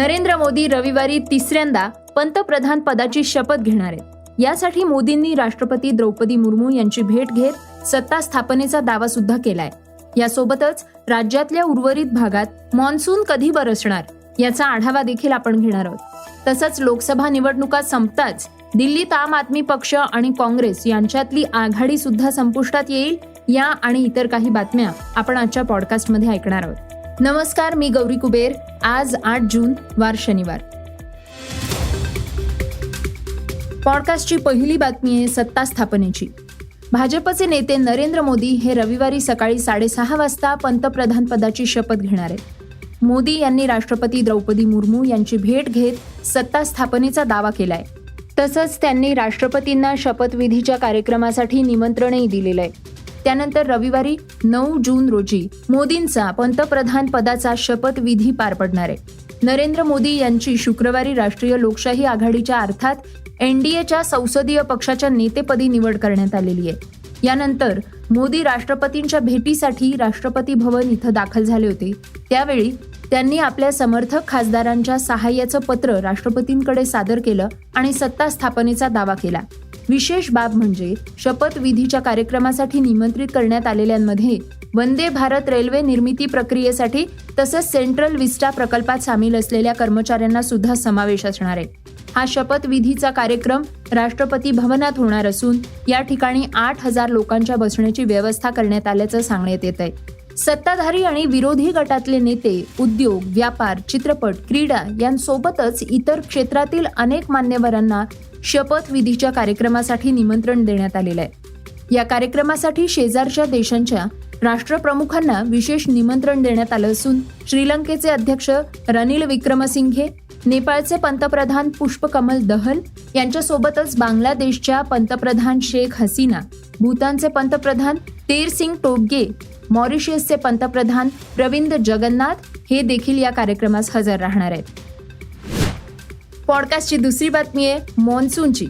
नरेंद्र मोदी रविवारी तिसऱ्यांदा पंतप्रधान पदाची शपथ घेणार आहेत. यासाठी मोदींनी राष्ट्रपती द्रौपदी मुर्मू यांची भेट घेत सत्ता स्थापनेचा दावा सुद्धा केलाय. यासोबतच राज्यातल्या उर्वरित भागात मान्सून कधी बरसणार याचा आढावा देखील आपण घेणार आहोत. तसंच लोकसभा निवडणुका संपताच दिल्लीत आम आदमी पक्ष आणि काँग्रेस यांच्यातली आघाडी सुद्धा संपुष्टात येईल या आणि इतर काही बातम्या आपण आजच्या पॉडकास्टमध्ये ऐकणार आहोत. नमस्कार मी गौरी कुबेर. आज आठ जून वार शनिवार. पॉडकास्टची पहिली बातमी आहे सत्ता स्थापनेची. भाजपचे नेते नरेंद्र मोदी हे रविवारी सकाळी साडेसहा वाजता पंतप्रधान पदाची शपथ घेणार आहेत. मोदी यांनी राष्ट्रपती द्रौपदी मुर्मू यांची भेट घेत सत्ता स्थापनेचा दावा केलाय. तसंच त्यांनी राष्ट्रपतींना शपथविधीच्या कार्यक्रमासाठी निमंत्रणही दिलेलं आहे. त्यानंतर रविवारी नऊ जून रोजी मोदींचा पंतप्रधान पदाचा शपथविधी पार पडणार आहे. नरेंद्र मोदी यांची शुक्रवारी राष्ट्रीय लोकशाही आघाडीच्या अर्थात एनडीएच्या संसदीय पक्षाच्या नेतेपदी निवड करण्यात आलेली आहे. यानंतर मोदी राष्ट्रपतींच्या भेटीसाठी राष्ट्रपती भवन इथं दाखल झाले होते. त्यावेळी त्यांनी आपल्या समर्थक खासदारांच्या सहाय्याचं पत्र राष्ट्रपतींकडे सादर केलं आणि सत्ता स्थापनेचा दावा केला. विशेष बाब म्हणजे शपथविधीच्या कार्यक्रमासाठी निमंत्रित करण्यात आलेल्यांमध्ये वंदे भारत रेल्वे निर्मिती प्रक्रियेसाठी तसंच सेंट्रल विस्टा प्रकल्पात सामील असलेल्या कर्मचाऱ्यांना सुद्धा समावेश असणार आहे. हा शपथविधीचा कार्यक्रम राष्ट्रपती भवनात होणार असून या ठिकाणी आठ हजार लोकांच्या बसण्याची व्यवस्था करण्यात आल्याचं सांगण्यात येत आहे सत्ताधारी आणि विरोधी गटातले नेते उद्योग व्यापार चित्रपट क्रीडा यांसोबतच इतर क्षेत्रातील अनेक मान्यवरांना शपथविधीच्या कार्यक्रमासाठी निमंत्रण देण्यात आलेलं आहे. या कार्यक्रमासाठी शेजारच्या देशांच्या राष्ट्रप्रमुखांना विशेष निमंत्रण देण्यात आलं असून श्रीलंकेचे अध्यक्ष रनिल विक्रमसिंघे नेपाळचे पंतप्रधान पुष्पकमल दहल यांच्यासोबतच बांगलादेशच्या पंतप्रधान शेख हसीना भूतानचे पंतप्रधान तेर सिंग टोबगे मॉरिशियसचे पंतप्रधान प्रविंद जगन्नाथ हे देखील या कार्यक्रमास हजर राहणार आहेत. पॉडकास्टची दुसरी बातमी आहे मान्सूनची.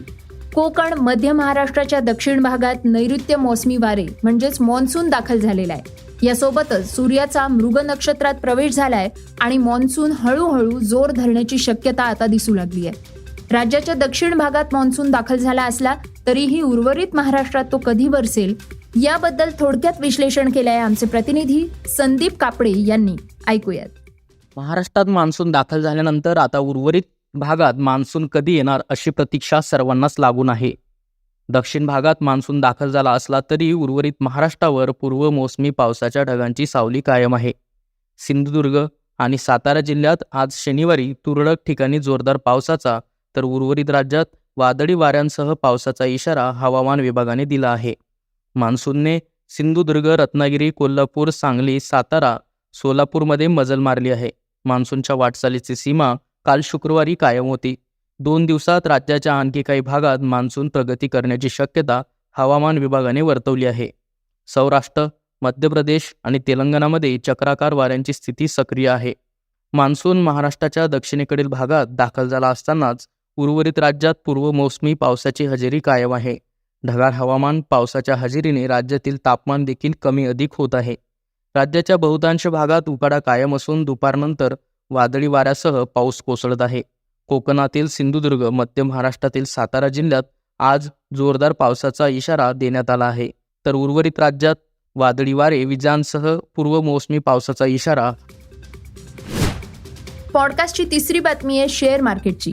कोकण मध्य महाराष्ट्राच्या दक्षिण भागात नैऋत्य मोसमी वारे म्हणजेच मान्सून दाखल झालेला आहे. यासोबतच सूर्याचा मृग नक्षत्रात प्रवेश झालाय आणि मान्सून हळूहळू जोर धरण्याची शक्यता आता दिसू लागली आहे. राज्याच्या दक्षिण भागात मान्सून दाखल झाला असला तरीही उर्वरित महाराष्ट्रात तो कधी बरसेल? याबद्दल थोडक्यात विश्लेषण केलं आहे आमचे प्रतिनिधी संदीप कापडे यांनी. ऐकूयात. महाराष्ट्रात मान्सून दाखल झाल्यानंतर आता उर्वरित भागात मान्सून कधी येणार अशी प्रतीक्षा सर्वांनाच लागून आहे. दक्षिण भागात मान्सून दाखल झाला असला तरी उर्वरित महाराष्ट्रावर पूर्व मोसमी पावसाच्या ढगांची सावली कायम आहे. सिंधुदुर्ग आणि सातारा जिल्ह्यात आज शनिवारी तुरळक ठिकाणी जोरदार पावसाचा तर उर्वरित राज्यात वादळी वाऱ्यांसह पावसाचा इशारा हवामान विभागाने दिला आहे. मान्सूनने सिंधुदुर्ग रत्नागिरी कोल्हापूर सांगली सातारा सोलापूरमध्ये मजल मारली आहे. मान्सूनच्या वाटचालीची सीमा काल शुक्रवारी कायम होती. दोन दिवसात राज्याच्या आणखी काही भागात मान्सून प्रगती करण्याची शक्यता हवामान विभागाने वर्तवली आहे. सौराष्ट्र मध्य प्रदेश आणि तेलंगणामध्ये चक्राकार वाऱ्यांची स्थिती सक्रिय आहे. मान्सून महाराष्ट्राच्या दक्षिणेकडील भागात दाखल झाला असतानाच उर्वरित राज्यात पूर्व मोसमी पावसाची हजेरी कायम आहे. ढगाळ हवामान पावसाच्या हजेरीने राज्यातील तापमान देखील कमी अधिक होत आहे. राज्याच्या बहुतांश भागात उकाडा कायम असून दुपारनंतर वादळी वाऱ्यासह पाऊस कोसळत आहे. कोकणातील सिंधुदुर्ग मध्य महाराष्ट्रातील सातारा जिल्ह्यात आज जोरदार पावसाचा इशारा देण्यात आला आहे. तर उर्वरित राज्यात वादळी वारे विजांसह पूर्व मोसमी पावसाचा इशारा. पॉडकास्टची तिसरी बातमी आहे शेअर मार्केटची.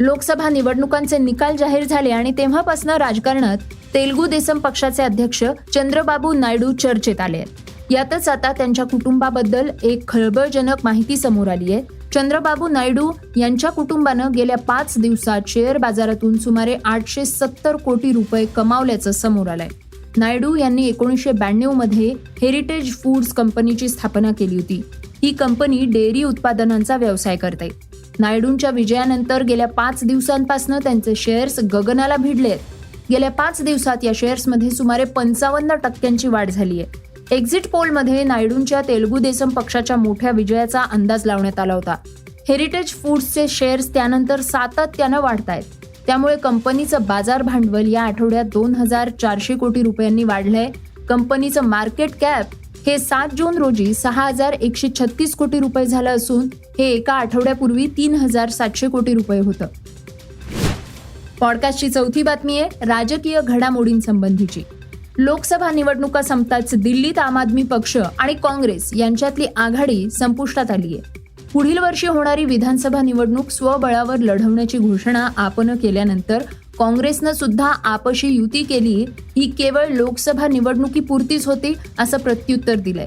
लोकसभा निवडणुकांचे निकाल जाहीर झाले आणि तेव्हापासून राजकारणात तेलगू देसम पक्षाचे अध्यक्ष चंद्रबाबू नायडू चर्चेत आले आहेत. यातच आता त्यांच्या कुटुंबाबद्दल एक खळबळजनक माहिती समोर आली आहे. चंद्रबाबू नायडू यांच्या कुटुंबानं गेल्या पाच दिवसात शेअर बाजारातून सुमारे आठशे सत्तर कोटी रुपये कमावल्याचं समोर आलंय. नायडू यांनी एकोणीसशे ब्याण्णवमध्ये हेरिटेज फूड्स कंपनीची स्थापना केली होती. ही कंपनी डेअरी उत्पादनांचा व्यवसाय करते. नायडूंच्या विजयानंतर गेल्या पाच दिवसांपासून त्यांचे शेअर्स गगनाला भिडले आहेत गेल्या पाच दिवसात या शेअर्समध्ये सुमारे पंचावन्न टक्क्यांची वाढ झाली आहे एक्झिट पोलमध्ये नायडूंच्या तेलुगू देसम पक्षाच्या मोठ्या विजयाचा अंदाज लावण्यात आला होता. हेरिटेज फूड्सचे शेअर्स त्यानंतर सातत्यानं वाढत आहेत त्यामुळे कंपनीचं बाजार भांडवल या आठवड्यात दोन हजार चारशे कोटी रुपयांनी वाढलंय. कंपनीचं मार्केट कॅप हे सात जून रोजी सहा हजार एकशे छत्तीस कोटी रुपये झालं असून हे एका आठवड्यापूर्वी तीन हजार सातशे कोटी रुपये होतं. पॉडकास्टची चौथी बातमी आहे राजकीय घडामोडींसंबंधीची लोकसभा निवडणुका संपताच दिल्लीत आम आदमी पक्ष आणि काँग्रेस यांच्यातली आघाडी संपुष्टात आली आहे. पुढील वर्षी होणारी विधानसभा निवडणूक स्वबळावर लढवण्याची घोषणा आपण केल्यानंतर काँग्रेसनं सुद्धा आपशी युती केली ही केवळ लोकसभा निवडणुकीपुरतीच होती असं प्रत्युत्तर दिलंय.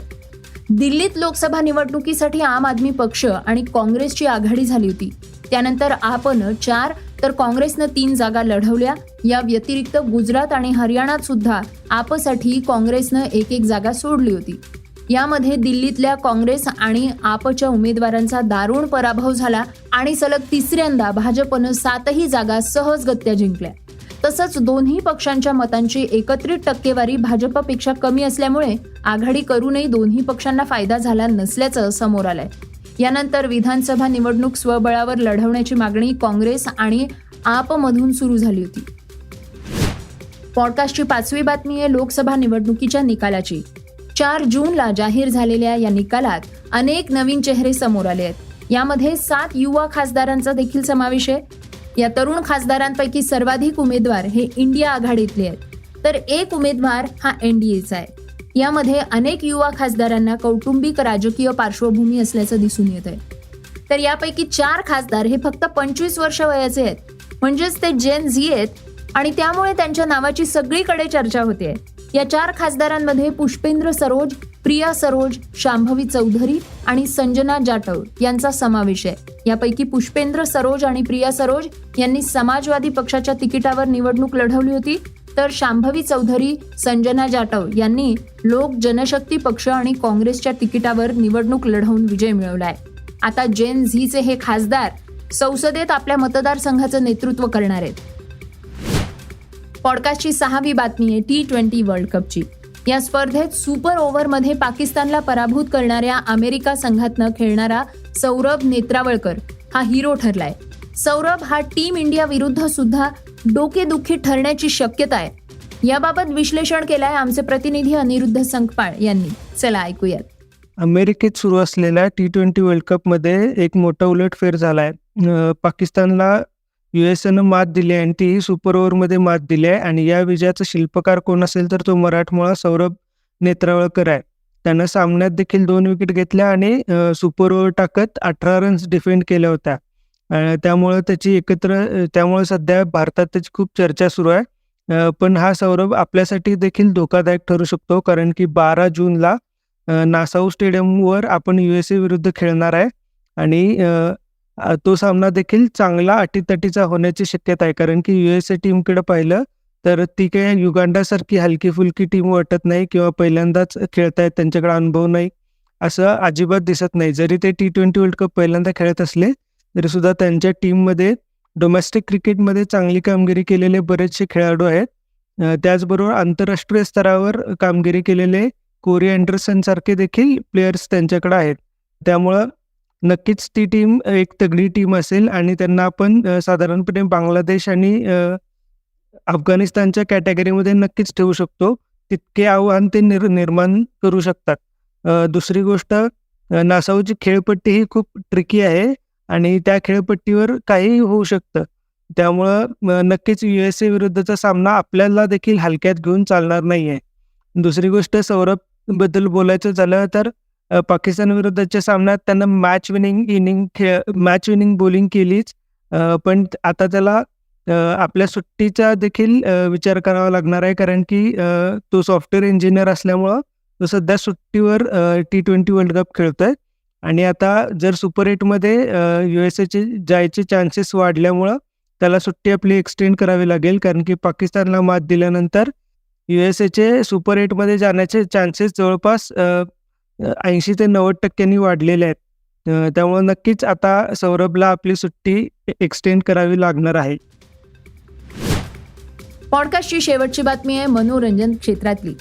दिल्लीत लोकसभा निवडणुकीसाठी आम आदमी पक्ष आणि काँग्रेसची आघाडी झाली होती. त्यानंतर आपण चार तर काँग्रेसनं तीन जागा लढवल्या. या व्यतिरिक्त गुजरात आणि हरियाणात सुद्धा आपसाठी काँग्रेसनं एक एक जागा सोडली होती. यामध्ये दिल्लीतल्या काँग्रेस आणि आपच्या उमेदवारांचा दारुण पराभव झाला आणि सलग तिसऱ्यांदा भाजपनं सातही जागा सहजगत्या जिंकल्या. तसंच दोन्ही पक्षांच्या मतांची एकत्रित टक्केवारी भाजपपेक्षा कमी असल्यामुळे आघाडी करूनही दोन्ही पक्षांना फायदा झाला नसल्याचं समोर आलंय. यानंतर विधानसभा निवडणूक स्वबळावर लढवण्याची मागणी काँग्रेस आणि आपमधून सुरू झाली होती. पॉडकास्टची पाचवी बातमी आहे लोकसभा निवडणुकीच्या निकालाची. चार जूनला जाहीर झालेल्या या निकालात अनेक नवीन चेहरे समोर आले आहेत. यामध्ये सात युवा खासदारांचा देखील समावेश आहे. या तरुण खासदारांपैकी सर्वाधिक उमेदवार हे इंडिया आघाडीतले आहेत. तर एक उमेदवार हा एनडीएचा आहे. यामध्ये अनेक युवा खासदारांना कौटुंबिक राजकीय पार्श्वभूमी असल्याचं दिसून येत आहे. तर यापैकी चार खासदार हे फक्त पंचवीस वर्ष वयाचे आहेत. म्हणजेच ते जेन झी आहेत आणि त्यामुळे त्यांच्या नावाची सगळीकडे चर्चा होते. या चार खासदारांमध्ये पुष्पेंद्र सरोज प्रिया सरोज शांभवी चौधरी आणि संजना जाटव यांचा समावेश आहे. यापैकी पुष्पेंद्र सरोज आणि प्रिया सरोज यांनी समाजवादी पक्षाच्या तिकिटावर निवडणूक लढवली होती. तर शांभवी चौधरी संजना जाटव यांनी लोक जनशक्ती पक्ष आणि काँग्रेसच्या तिकिटावर निवडणूक लढवून विजय मिळवलाय. आता जेन झीचे हे खासदार संसदेत आपल्या मतदारसंघाचं नेतृत्व करणार आहेत. पॉडकास्टची सहावी बातमी आहे टी ट्वेंटी वर्ल्ड कपची. या स्पर्धेत सुपर ओव्हरमध्ये पाकिस्तानला पराभूत करणाऱ्या अमेरिका संघातनं खेळणारा सौरभ नेत्रावळकर हा हिरो ठरलाय. सौरभ हा टीम इंडिया विरुद्ध सुद्धा डोकेदुखी ठरण्याची शक्यता आहे. याबाबत विश्लेषण केलंय आमचे प्रतिनिधी अनिरुद्ध संकपाळ यांनी. चला ऐकूयात. अमेरिकेत सुरू असलेल्या टी ट्वेंटी वर्ल्ड कपमध्ये एक मोठा उलटफेर झाला आहे पाकिस्तानला यू एस मात दिली आहे आणि ती सुपर ओव्हरमध्ये मात दिली आहे. आणि या विजयाचा शिल्पकार कोण असेल तर तो मराठमोळा सौरभ नेत्रावळकर आहे. त्यानं सामन्यात देखील दोन विकेट घेतल्या आणि सुपर ओव्हर टाकत अठरा रन्स डिफेंड केल्या होत्या. त्यामुळं त्याची एकत्र त्यामुळे सध्या भारतात त्याची खूप चर्चा सुरू आहे. पण हा सौरभ आपल्यासाठी देखील धोकादायक ठरू शकतो कारण की बारा जूनला नासाऊ स्टेडियमवर आपण यू एस ए विरुद्ध खेळणार आहे. आणि तो सामना देखील चांगला अटीतटीचा होण्याची शक्यता आहे. कारण की यू एस ए टीमकडे पाहिलं तर ती काही युगांडासारखी हलकी फुलकी टीम वाटत नाही किंवा पहिल्यांदाच खेळतायत त्यांच्याकडे अनुभव नाही असं अजिबात दिसत नाही. जरी ते टी ट्वेंटी वर्ल्ड कप पहिल्यांदा खेळत असले तरी सुद्धा त्यांच्या टीममध्ये डोमेस्टिक क्रिकेटमध्ये चांगली कामगिरी केलेले बरेचसे खेळाडू आहेत. त्याचबरोबर आंतरराष्ट्रीय स्तरावर कामगिरी केलेले कोरी अँडरसन सारखे देखील प्लेयर्स त्यांच्याकडे आहेत. त्यामुळं नक्कीच ती टीम एक तगडी टीम असेल आणि त्यांना आपण साधारणपणे बांगलादेश आणि अफगाणिस्तानच्या कॅटेगरीमध्ये नक्कीच ठेवू शकतो. तितके आव्हान ते निर निर्माण करू शकतात. दुसरी गोष्ट नासाऊची खेळपट्टी ही खूप ट्रिकी आहे आणि त्या खेळपट्टीवर काहीही होऊ शकतं. त्यामुळं नक्कीच यू एस ए विरुद्धचा सामना आपल्याला देखील हलक्यात घेऊन चालणार नाही आहे दुसरी गोष्ट सौरभबद्दल बोलायचं झालं तर पाकिस्तान विरुद्धच्या सामन्यात त्यांना मॅच विनिंग इनिंग खेळ मॅच विनिंग बॉलिंग केलीच. पण आता त्याला आपल्या सुट्टीचा देखील विचार करावा लागणार आहे. कारण की तो सॉफ्टवेअर इंजिनियर असल्यामुळं तो सध्या सुट्टीवर टी ट्वेंटी वर्ल्ड कप खेळतोय. आणि आता जर सुपर एटमध्ये यू एस एचे जायचे चान्सेस वाढल्यामुळं त्याला सुट्टी आपली एक्सटेंड करावी लागेल. कारण की पाकिस्तानला मात दिल्यानंतर यू एस एचे सुपर एटमध्ये जाण्याचे चान्सेस जवळपास ऐंशी ते नव्वद टक्क्यांनी वाढलेले आहेत. त्यामुळे नक्कीच आता सौरभला आपली सुट्टी एक्सटेंड करावी लागणार आहे. पॉडकास्टची शेवटची बातमी आहे मनोरंजन क्षेत्रातली.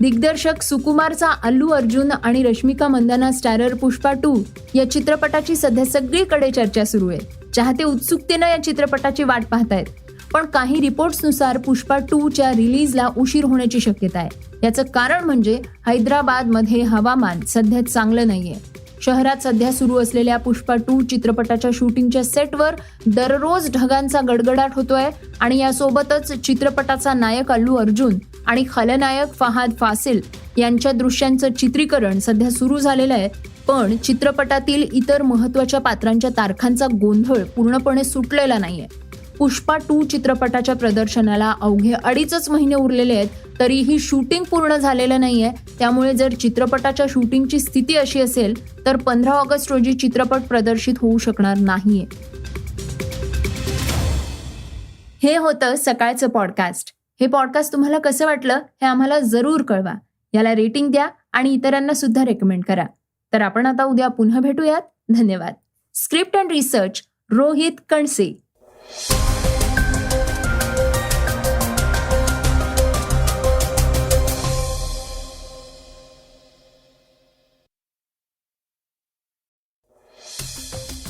दिग्दर्शक सुकुमारचा अल्लू अर्जुन आणि रश्मिका मंदाना स्टारर पुष्पा टू या चित्रपटाची सध्या सगळीकडे चर्चा सुरू आहे. चाहते उत्सुकतेनं या चित्रपटाची वाट पाहतायत. पण काही रिपोर्ट्सनुसार पुष्पा टूच्या रिलीजला उशीर होण्याची शक्यता आहे. याचं कारण म्हणजे हैदराबादमध्ये हवामान सध्या चांगलं नाहीये. शहरात सध्या सुरू असलेल्या पुष्पा टू चित्रपटाच्या शूटिंगच्या सेटवर दररोज ढगांचा गडगडाट होतोय आणि यासोबतच चित्रपटाचा नायक अल्लू अर्जुन आणि खलनायक फहाद फासिल यांच्या दृश्यांचं चित्रीकरण सध्या सुरू झालेलं आहे. पण चित्रपटातील इतर महत्त्वाच्या पात्रांच्या तारखांचा गोंधळ पूर्णपणे सुटलेला नाहीये. पुष्पा टू चित्रपटाच्या प्रदर्शनाला अवघे अडीचच महिने उरलेले आहेत तरीही शूटिंग पूर्ण झालेलं नाहीये. त्यामुळे जर चित्रपटाच्या शूटिंगची स्थिती अशी असेल तर पंधरा ऑगस्ट रोजी चित्रपट प्रदर्शित होऊ शकणार नाहीये. हे होतं सकाळचं पॉडकास्ट. हे पॉडकास्ट तुम्हाला कसं वाटलं हे आम्हाला जरूर कळवा. याला रेटिंग द्या आणि इतरांना सुद्धा रेकमेंड करा. तर आपण आता उद्या पुन्हा भेटूयात. धन्यवाद. Script and research Rohit Kanase.